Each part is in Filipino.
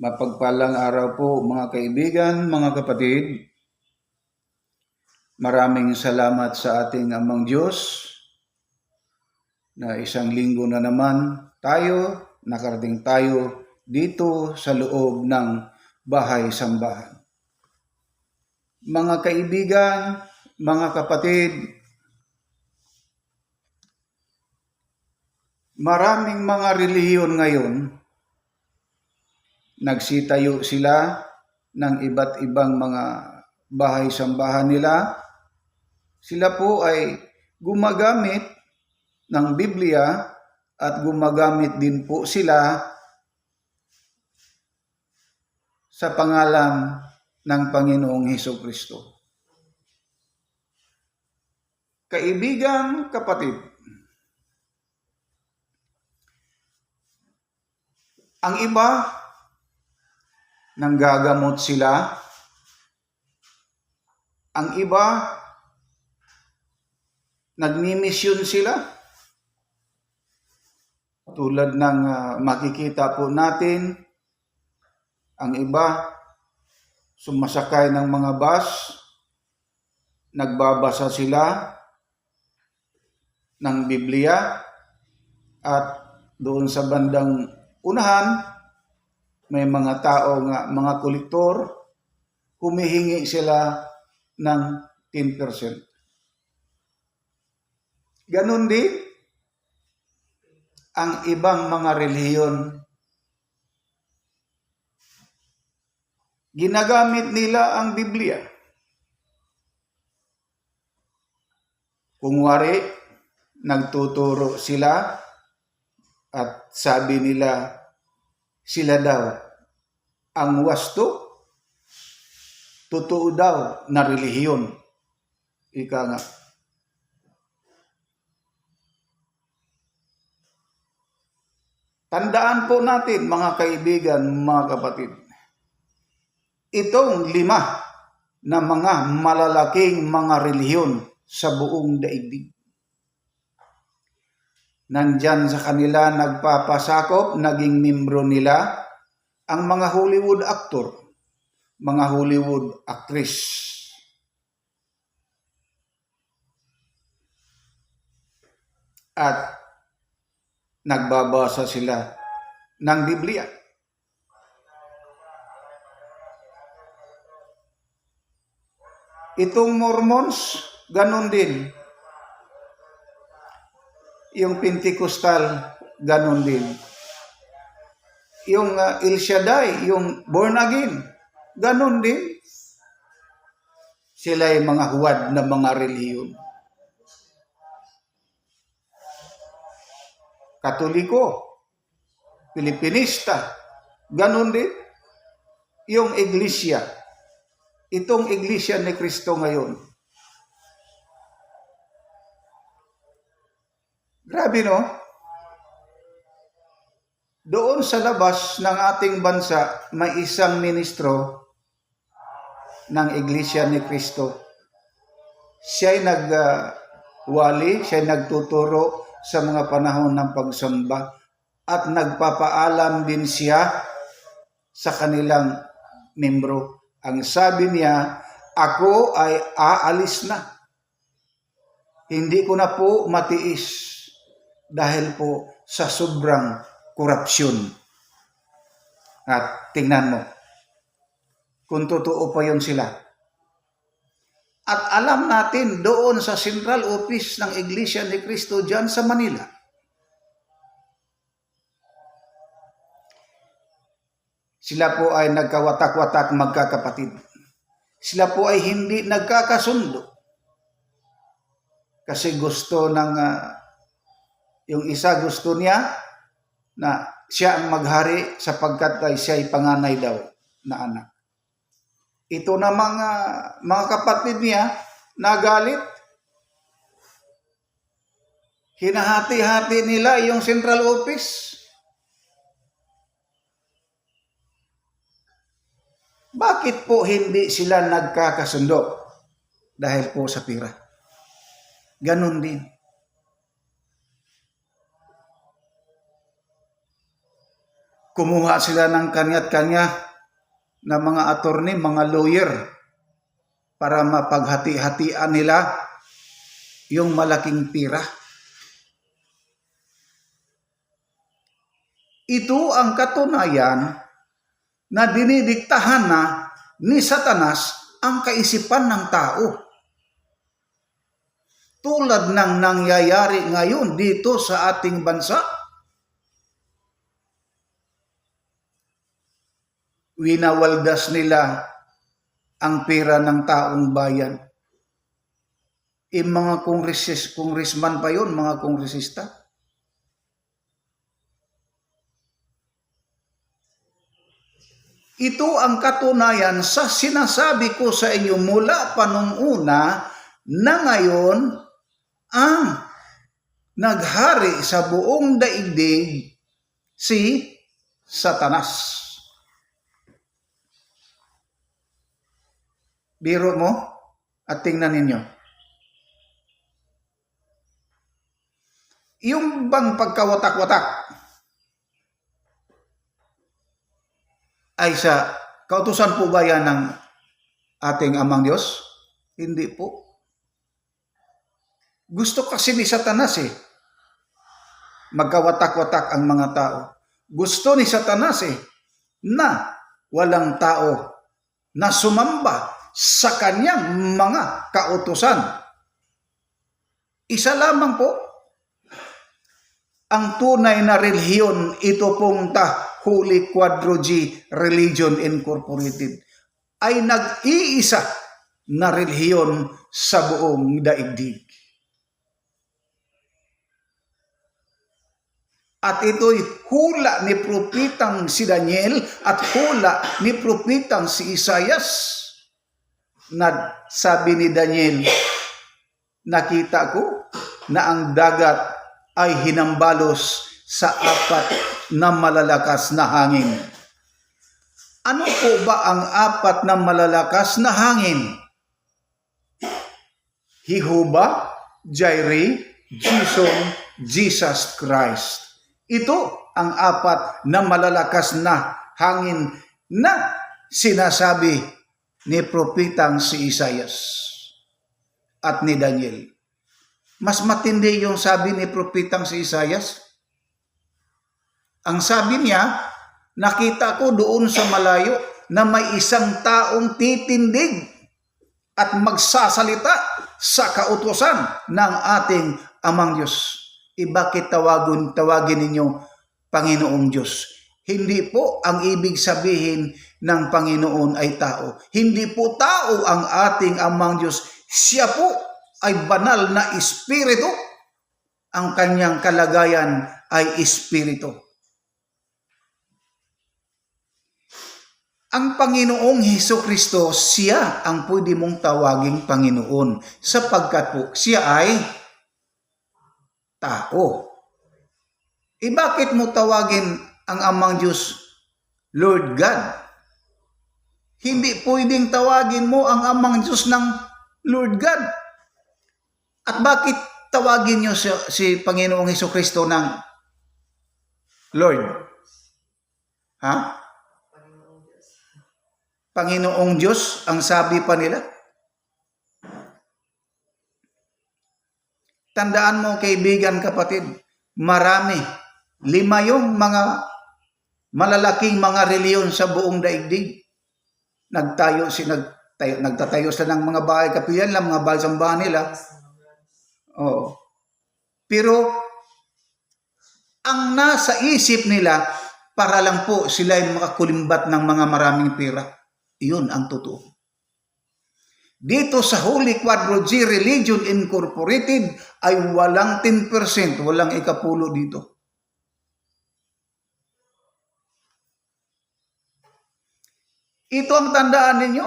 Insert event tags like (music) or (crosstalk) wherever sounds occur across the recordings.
Mapagpalang araw po mga kaibigan, mga kapatid. Maraming salamat sa ating amang Diyos na isang linggo na naman tayo, nakarating tayo dito sa loob ng bahay sambahan. Mga kaibigan, mga kapatid, maraming mga relihiyon ngayon nagsitayo sila ng iba't ibang mga bahay sambahan nila. Sila po ay gumagamit ng Biblia at gumagamit din po sila sa pangalan ng Panginoong Heso Kristo. Kaibigan, kapatid, ang iba nanggagamot sila. Ang iba, nagmimisyon sila. Tulad ng ah, makikita po natin, ang iba, sumasakay ng mga bus, nagbabasa sila ng Biblia, at doon sa bandang unahan, may mga tao nga, mga kolektor, humihingi sila ng 10%. Ganon din ang ibang mga relihiyon. Ginagamit nila ang Biblia. Kung wari, nagtuturo sila at sabi nila sila daw ang wasto, totoo daw na relihiyon. Ika nga. Tandaan po natin mga kaibigan, mga kapatid. Itong lima na mga malalaking mga relihiyon sa buong daigdig nandyan sa kanila nagpapasakop, naging membro nila ang mga Hollywood actor, mga Hollywood actress. At nagbabasa sila ng Biblia. Itong Mormons, ganon din yung Pentecostal, ganun din. Yung uh, El Shaddai, yung born again, ganun din. Sila ay mga huwad na mga reliyon. Katoliko, Pilipinista, ganun din. Yung iglesia, itong iglesia ni Kristo ngayon, Grabe no? Doon sa labas ng ating bansa, may isang ministro ng Iglesia ni Cristo. Siya ay nagwali, uh, siya ay nagtuturo sa mga panahon ng pagsamba at nagpapaalam din siya sa kanilang membro. Ang sabi niya, ako ay aalis na. Hindi ko na po matiis dahil po sa sobrang korupsyon. At tingnan mo, kung totoo pa yon sila. At alam natin doon sa central office ng Iglesia ni Cristo dyan sa Manila, sila po ay nagkawatak-watak magkakapatid. Sila po ay hindi nagkakasundo. Kasi gusto ng uh, yung isa gusto niya na siya ang maghari sapagkat ay siya ay panganay daw na anak. Ito na mga, mga kapatid niya nagalit. Hinahati-hati nila yung central office. Bakit po hindi sila nagkakasundo? Dahil po sa pira. Ganon din. Kumuha sila ng kanya-kanya na mga attorney, mga lawyer para mapaghati-hatian nila yung malaking pira. Ito ang katunayan na dinidiktahan na ni Satanas ang kaisipan ng tao. Tulad ng nangyayari ngayon dito sa ating bansa. Winawaldas nila ang pera ng taong bayan. E mga kongresis, kongresman pa yon, mga kongresista. Ito ang katunayan sa sinasabi ko sa inyo mula pa nung una na ngayon ang naghari sa buong daigdig si Satanas. Biro mo at tingnan ninyo. Yung bang pagkawatak-watak ay sa kautusan po ba yan ng ating amang Diyos? Hindi po. Gusto kasi ni Satanas eh. Magkawatak-watak ang mga tao. Gusto ni Satanas eh na walang tao na sumamba sa kanyang mga kautusan. Isa lamang po ang tunay na relihiyon ito pong ta Holy Quadrogy Religion Incorporated ay nag-iisa na relihiyon sa buong daigdig. At ito'y hula ni propitang si Daniel at hula ni propitang si Isayas na sabi ni Daniel, nakita ko na ang dagat ay hinambalos sa apat na malalakas na hangin. Ano po ba ang apat na malalakas na hangin? Jehovah, Jireh, Jason, Jesus Christ. Ito ang apat na malalakas na hangin na sinasabi ni propitang si Isayas at ni Daniel. Mas matindi yung sabi ni propitang si Isayas. Ang sabi niya, nakita ko doon sa malayo na may isang taong titindig at magsasalita sa kautosan ng ating amang Diyos. E bakit tawagon, tawagin ninyo Panginoong Diyos? Hindi po ang ibig sabihin ng Panginoon ay tao. Hindi po tao ang ating amang Diyos. Siya po ay banal na espiritu. Ang kanyang kalagayan ay espiritu. Ang Panginoong Heso Kristo, siya ang pwede mong tawaging Panginoon sapagkat po siya ay tao. E bakit mo tawagin ang amang Diyos Lord God? Hindi pwedeng tawagin mo ang amang Diyos ng Lord God. At bakit tawagin niyo si, si Panginoong Heso Kristo ng Lord? Ha? Panginoong Diyos, ang sabi pa nila. Tandaan mo, kaibigan, kapatid, marami. Lima yung mga malalaking mga reliyon sa buong daigdig. Nagtayo si nagtayo, nagtatayo sila ng mga bahay kapiyan lang, mga bahay sambahan nila. Oo. Pero ang nasa isip nila para lang po sila ay makakulimbat ng mga maraming pera. Iyon ang totoo. Dito sa Holy Quadrogy Religion Incorporated ay walang 10%, walang ikapulo dito. Ito ang tandaan ninyo.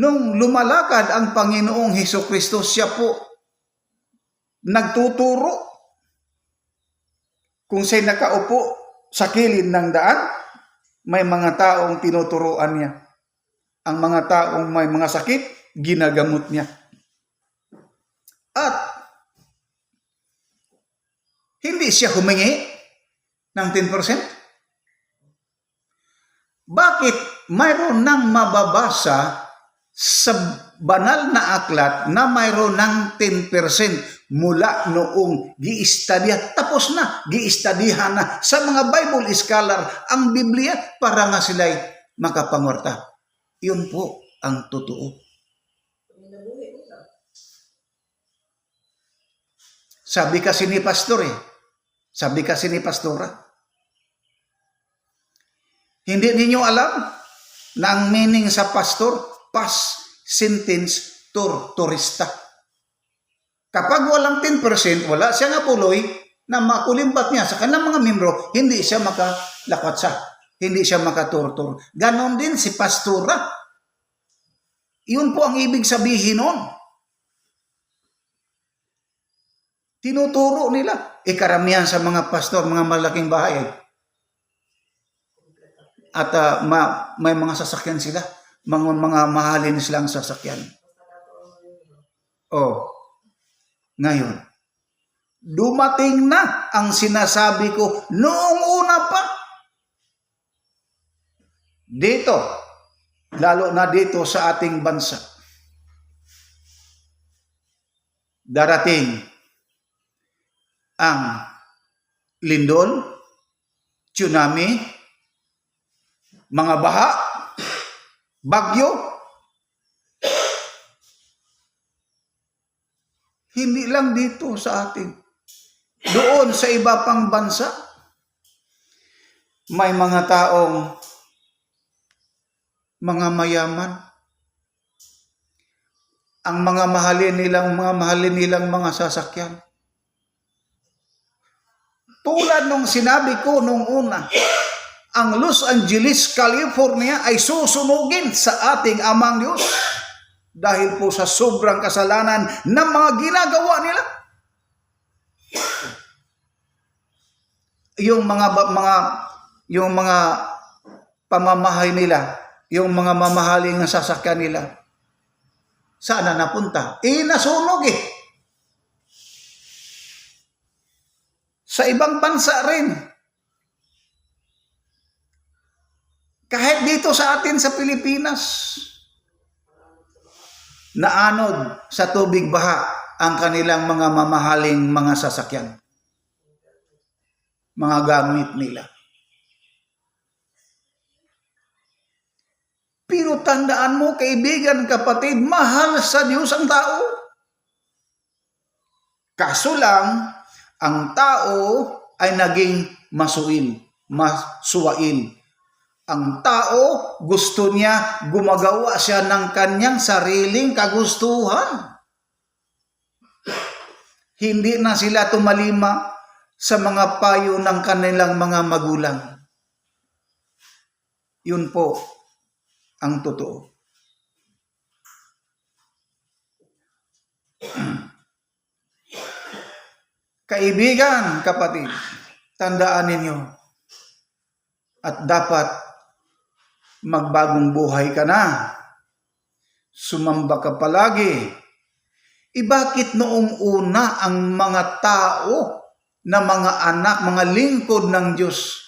Nung lumalakad ang Panginoong Heso Kristo, siya po nagtuturo kung siya'y nakaupo sa kilid ng daan, may mga taong tinuturuan niya. Ang mga taong may mga sakit, ginagamot niya. At hindi siya humingi ng 10%. Mayroon nang mababasa sa banal na aklat na mayroon ng 10% mula noong giistadya. Tapos na, giistadihan na sa mga Bible scholar ang Biblia para nga sila'y makapangwarta. Yun po ang totoo. Sabi kasi ni pastor eh. Sabi kasi ni pastora. Hindi ninyo alam na ang meaning sa pastor, past sentence tur, turista. Kapag walang 10%, wala siya nga puloy na makulimbat niya sa kanilang mga membro, hindi siya makalakot Hindi siya makaturtur. Ganon din si pastora. Yun po ang ibig sabihin nun. Tinuturo nila. E karamihan sa mga pastor, mga malaking bahay. At ah, ma- may mga sasakyan sila. Mga, mga mahalin silang sasakyan. Oh. Ngayon, dumating na ang sinasabi ko noong una pa. Dito, lalo na dito sa ating bansa. Darating ang lindol, tsunami, mga baha, bagyo. Hindi lang dito sa atin. Doon sa iba pang bansa, may mga taong mga mayaman. Ang mga mahalin nilang mga mahalin nilang mga sasakyan. Tulad nung sinabi ko nung una, ang Los Angeles, California ay susunugin sa ating amang Diyos dahil po sa sobrang kasalanan ng mga ginagawa nila. Yung mga mga yung mga pamamahay nila, yung mga mamahaling na sasakyan nila, saan na napunta? Eh, nasunog eh. Sa ibang bansa rin. Dito sa atin sa Pilipinas, naanod sa tubig baha ang kanilang mga mamahaling mga sasakyan. Mga gamit nila. Pero tandaan mo, kaibigan, kapatid, mahal sa Diyos ang tao. Kaso lang, ang tao ay naging masuin, masuwain. Ang tao, gusto niya gumagawa siya ng kanyang sariling kagustuhan. Hindi na sila tumalima sa mga payo ng kanilang mga magulang. Yun po ang totoo. (clears throat) Kaibigan, kapatid, tandaan ninyo at dapat magbagong buhay ka na. Sumamba ka palagi. E bakit noong una ang mga tao na mga anak, mga lingkod ng Diyos,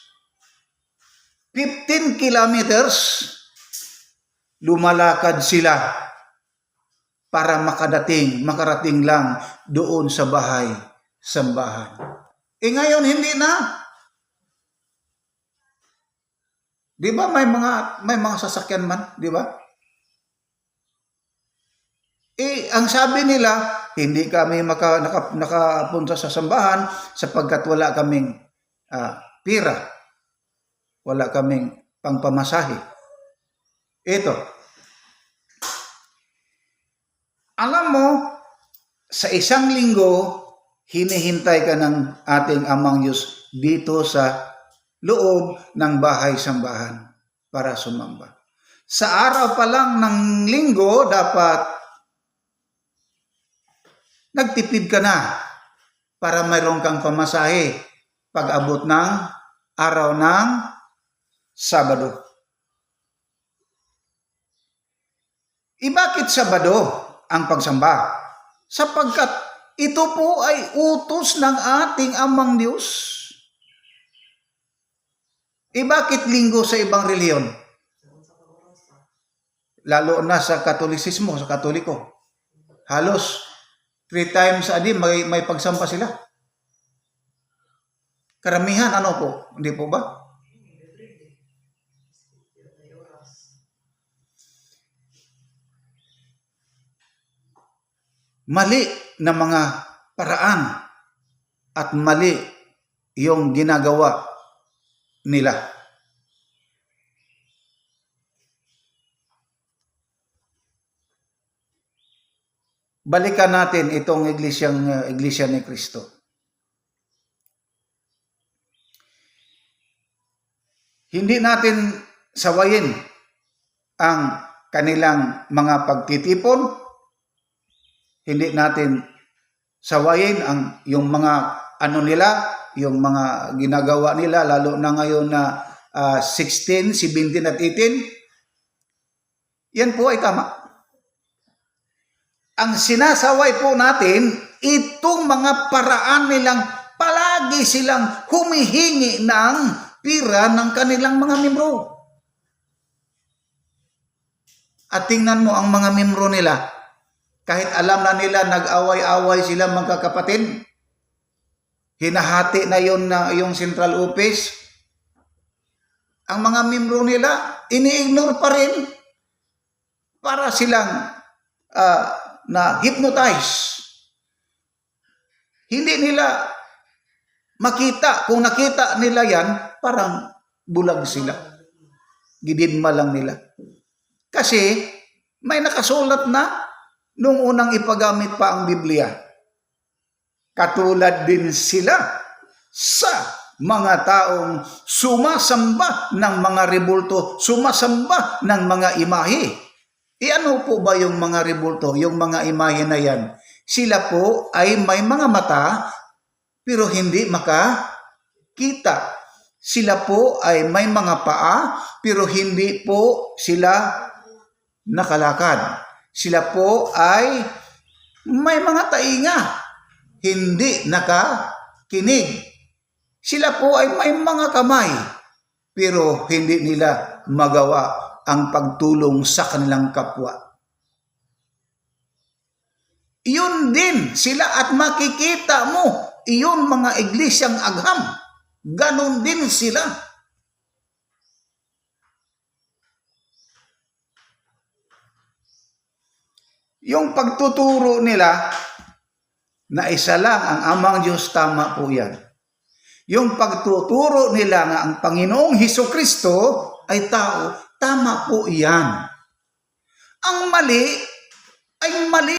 15 kilometers, lumalakad sila para makadating, makarating lang doon sa bahay, sambahan. Eh ngayon hindi na. Di ba may mga may mga sasakyan man, di ba? Eh, ang sabi nila, hindi kami maka, naka, nakapunta sa sambahan sapagkat wala kaming ah, pira. Wala kaming pangpamasahe. Ito. Alam mo, sa isang linggo, hinihintay ka ng ating amang Diyos dito sa loob ng bahay-sambahan para sumamba. Sa araw pa lang ng linggo, dapat nagtipid ka na para mayroon kang pamasahe pag abot ng araw ng Sabado. E bakit Sabado ang pagsamba? Sapagkat ito po ay utos ng ating amang Diyos. E bakit linggo sa ibang reliyon? lalo na sa katolisismo, sa katoliko. Halos three times a day may, may pagsampa sila. Karamihan, ano po? Hindi po ba? Mali na mga paraan at mali yung ginagawa nila. Balikan natin itong iglesyang uh, iglesia ni Kristo. Hindi natin sawayin ang kanilang mga pagtitipon. Hindi natin sawayin ang yung mga ano nila, yung mga ginagawa nila lalo na ngayon na ah, 16, 17 at 18. Yan po ay tama. Ang sinasaway po natin, itong mga paraan nilang palagi silang humihingi ng pira ng kanilang mga membro. At tingnan mo ang mga membro nila, kahit alam na nila nag-away-away sila magkakapatid, hinahati na yon na yung central office, ang mga membro nila, ini-ignore pa rin para silang ah, na hypnotize. Hindi nila makita. Kung nakita nila yan, parang bulag sila. Gidinma lang nila. Kasi may nakasulat na nung unang ipagamit pa ang Biblia. Katulad din sila sa mga taong sumasamba ng mga rebulto, sumasamba ng mga imahe. E ano po ba yung mga rebulto, yung mga imahe na yan? Sila po ay may mga mata pero hindi makakita. Sila po ay may mga paa pero hindi po sila nakalakad. Sila po ay may mga tainga, hindi nakakinig. Sila po ay may mga kamay, pero hindi nila magawa ang pagtulong sa kanilang kapwa. Iyon din sila at makikita mo, iyon mga iglesyang agham. Ganon din sila. Yung pagtuturo nila na isa lang ang amang Diyos, tama po yan. Yung pagtuturo nila nga ang Panginoong Heso Kristo ay tao, tama po yan. Ang mali ay mali